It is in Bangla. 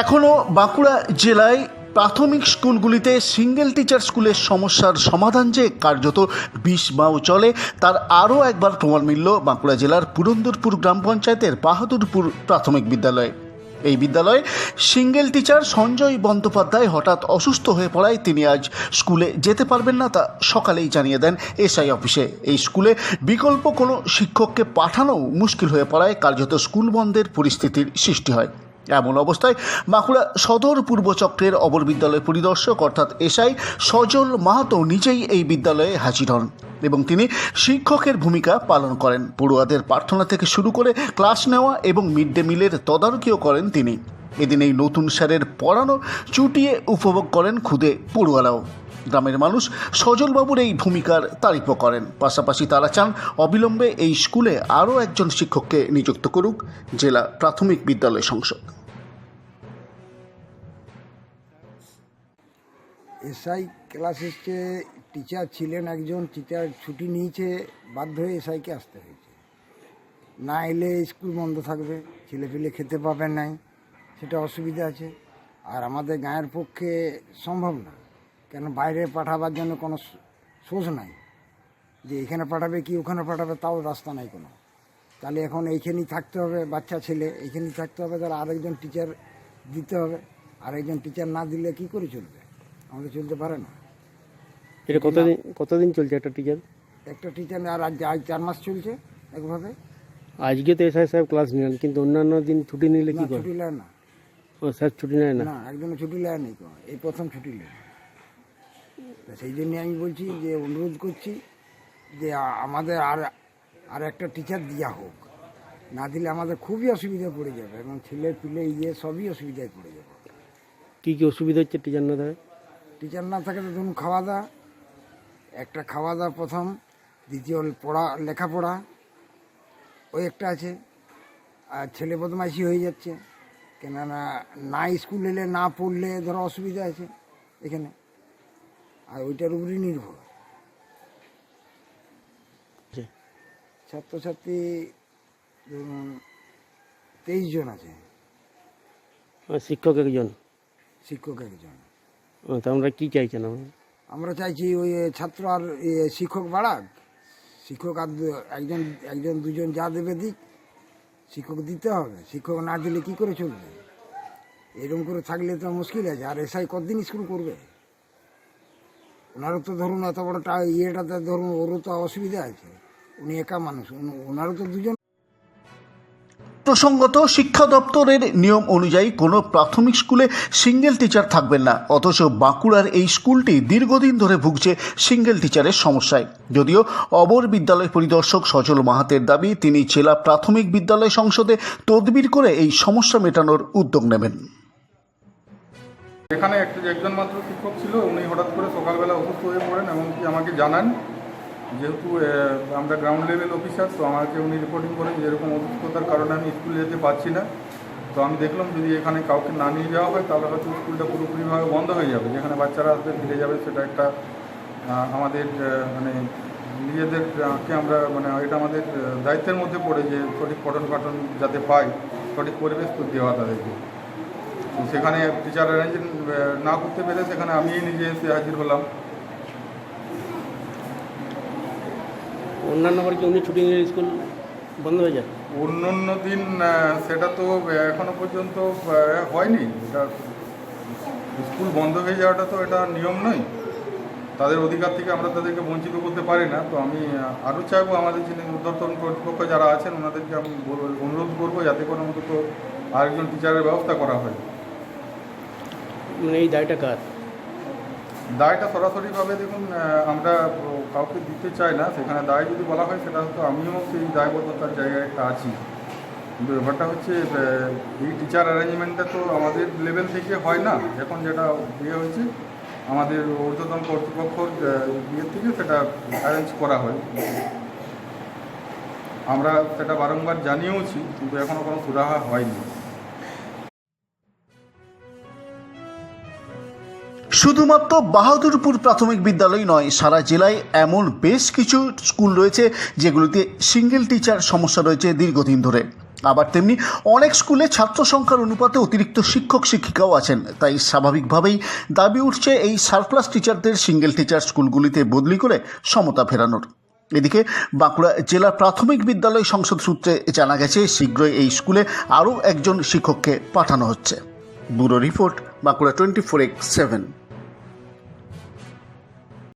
এখনও বাঁকুড়া জেলায় প্রাথমিক স্কুলগুলিতে সিঙ্গেল টিচার স্কুলের সমস্যার সমাধান যে কার্যত বিষ বাও চলে, তার আরও একবার প্রমাণ মিলল বাঁকুড়া জেলার পুরন্দরপুর গ্রাম পঞ্চায়েতের বাহাদুরপুর প্রাথমিক বিদ্যালয়ে। এই বিদ্যালয়ে সিঙ্গেল টিচার সঞ্জয় বন্দ্যোপাধ্যায় হঠাৎ অসুস্থ হয়ে পড়ায় তিনি আজ স্কুলে যেতে পারবেন না তা সকালেই জানিয়ে দেন এসআই অফিসে। এই স্কুলে বিকল্প কোনো শিক্ষককে পাঠানো মুশকিল হয়ে পড়ায়, কার্যত স্কুল বন্ধের পরিস্থিতির সৃষ্টি হয়। এমন অবস্থায় বাঁকুড়া সদর পূর্ব চক্রের অবর বিদ্যালয় পরিদর্শক অর্থাৎ এসআই সজল মাহাতো নিজেই এই বিদ্যালয়ে হাজির হন এবং তিনি শিক্ষকের ভূমিকা পালন করেন। পড়ুয়াদের প্রার্থনা থেকে শুরু করে ক্লাস নেওয়া এবং মিড ডে মিলের তদারকিও করেন তিনি। এদিন এই নতুন স্যারের পড়ানো চুটিয়ে উপভোগ করেন খুদে পড়ুয়ারাও। গ্রামের মানুষ সজলবাবুর এই ভূমিকার তারিফও করেন। পাশাপাশি তারা চান অবিলম্বে এই স্কুলে আরও একজন শিক্ষককে নিযুক্ত করুক, জেলা প্রাথমিক বিদ্যালয় সংসদ। এসআই ক্লাস এসছে টিচার ছিলেন একজন টিচার ছুটি নিয়েছে, বাধ্য হয়ে এসআইকে আসতে হয়েছে। না এলে স্কুল বন্ধ থাকবে ছেলেপিলে খেতে পাবে নাই, সেটা অসুবিধা আছে। আর আমাদের গায়ের পক্ষে সম্ভব না, কেন বাইরে পাঠাবার জন্য কোনো সোর্স নাই। যে এখানে পাঠাবে কি, ওখানে পাঠাবে, তাও রাস্তা নাই কোনো। তাহলে এখন এইখানেই থাকতে হবে, বাচ্চা, ছেলে, এইখানেই থাকতে হবে, তাহলে আরেকজন টিচার দিতে হবে। আরেকজন টিচার না দিলে কি করে চলবে? আমাদের চলতে পারে না। এটা কতদিন কতদিন চলছে একটা টিচার একটা টিচার আর আজ আজ চার মাস চলছে একভাবে। আজকে তো এসআই সাহেব ক্লাস নিলেন কিন্তু অন্যান্য দিন ছুটি নিলে কি করে? ছুটি নেয় না। ও স্যার ছুটি নেয় না? না একদমই ছুটি নেয় কোনো। এই প্রথম ছুটি নেয়। তা সেই জন্যে আমি বলছি যে অনুরোধ করছি যে আমাদের আর আর একটা টিচার দেওয়া হোক। না দিলে আমাদের খুবই অসুবিধায় পড়ে যাবে এবং ছেলে পিলে ইয়ে সবই অসুবিধায় পড়ে যাবে। কি কি অসুবিধা হচ্ছে টিচার না থাকে টিচার না থাকে তো ধরুন খাওয়া দাওয়া একটা খাওয়া দাওয়া প্রথম দ্বিতীয় পড়া লেখাপড়া। ওই একটা আছে আর ছেলে বদমাইশি হয়ে যাচ্ছে। কেননা না স্কুল এলে না পড়লে ধরো অসুবিধা আছে এখানে। আর ওইটার উপরই নির্ভর। ছাত্রছাত্রী ধরুন তেইশ জন আছে। শিক্ষক একজন? শিক্ষক একজন। আমরা কি চাইছেন আমরা আমরা চাইছি ওই ছাত্র আর শিক্ষক বাড়াক। শিক্ষক আর একজন একজন, দুজন যা দেবে দিক, শিক্ষক দিতে হবে। শিক্ষক না দিলে কি করে চলবে? এরকম করে থাকলে তো মুশকিল আছে। আর এসআই কতদিন স্কুল করবে? ওনারও তো ধরুন এত বড় ইয়েটাতে ধরুন ওরও তো অসুবিধা আছে। উনি একা মানুষ। ওনারও তো দুজন প্রসঙ্গত, শিক্ষা দপ্তরের নিয়ম অনুযায়ী কোনো প্রাথমিক স্কুলে সিঙ্গেল টিচার থাকবেন না। অথচ বাঁকুড়ার এই স্কুলটি দীর্ঘদিন ধরে ভুগছে সিঙ্গেল টিচারের সমস্যায়। যদিও অবর বিদ্যালয় পরিদর্শক সজল মাহাতের দাবি, তিনি জেলা প্রাথমিক বিদ্যালয় সংসদে তদবির করে এই সমস্যা মেটানোর উদ্যোগ নেবেন। এখানে একজন মাত্র শিক্ষক ছিল, উনি হঠাৎ করে সকালবেলা অসুস্থ হয়ে পড়েন, এমনকি আমাকে জানান যেহেতু আমরা গ্রাউন্ড লেভেল অফিসার তো আমাকে উনি রিপোর্টিং করেন যে এরকম অসুস্থতার কারণে আমি স্কুলে যেতে পারছি না। তো আমি দেখলাম যদি এখানে কাউকে না নিয়ে যাওয়া হয়, তাহলে হয়তো স্কুলটা পুরোপুরিভাবে বন্ধ হয়ে যাবে। যেখানে বাচ্চারা আসবে, ফিরে যাবে, সেটা একটা আমাদের মানে নিজেদেরকে আমরা মানে এটা আমাদের দায়িত্বের মধ্যে পড়ে যে সঠিক পঠন পাঠন যাতে পাই সঠিক পরিবেশ তো দেওয়া তাদেরকে। সেখানে টিচার অ্যারেঞ্জ না করতে পেরে সেখানে আমিই নিজে এসে হাজির হলাম। অন্যান্য বার কি উনি ছুটি নিলে স্কুল বন্ধ হয়ে যায়? অন্য অন্য দিন সেটা তো এখনও পর্যন্ত হয়নি। এটা স্কুল বন্ধ হয়ে যাওয়াটা তো এটা নিয়ম নয়। তাদের অধিকার থেকে আমরা তাদেরকে বঞ্চিত করতে পারি না। তো আমি আরও চাইব আমাদের যিনি উদ্যোতন কর্তৃপক্ষ যারা আছেন ওনাদেরকে আমি অনুরোধ করব যাতে করে অন্তত আরেকজন টিচারের ব্যবস্থা করা হয়। মানে এই দায়টা কার? দায়টা সরাসরিভাবে দেখুন আমরা কাউকে দিতে চাই না সেখানে দায় যদি বলা হয় সেটা হয়তো আমিও সেই দায়বদ্ধতার জায়গায় একটা আছি। কিন্তু ব্যাপারটা হচ্ছে এই টিচার অ্যারেঞ্জমেন্টটা তো আমাদের লেভেল থেকে হয় না। এখন যেটা ইয়ে হয়েছে আমাদের ঊর্ধ্বতন কর্তৃপক্ষর আহ, ইয়ে থেকে সেটা অ্যারেঞ্জ করা হয়। আমরা সেটা বারংবার জানিয়েওছি কিন্তু এখনও কোনো সুরাহা হয়নি। শুধুমাত্র বাহাদুরপুর প্রাথমিক বিদ্যালয় নয়, সারা জেলায় এমন বেশ কিছু স্কুল রয়েছে যেগুলিতে সিঙ্গেল টিচার সমস্যা রয়েছে দীর্ঘদিন ধরে। আবার তেমনি অনেক স্কুলে ছাত্র সংখ্যার অনুপাতে অতিরিক্ত শিক্ষক, শিক্ষিকাও আছেন। তাই স্বাভাবিকভাবেই দাবি উঠছে এই সারপ্লাস টিচারদের সিঙ্গেল টিচার স্কুলগুলিতে বদলি করে সমতা ফেরানোর। এদিকে বাঁকুড়া জেলা প্রাথমিক বিদ্যালয় সংসদ সূত্রে জানা গেছে, শীঘ্রই এই স্কুলে আরও একজন শিক্ষককে পাঠানো হচ্ছে। Bureau report, Bankura twenty four X seven.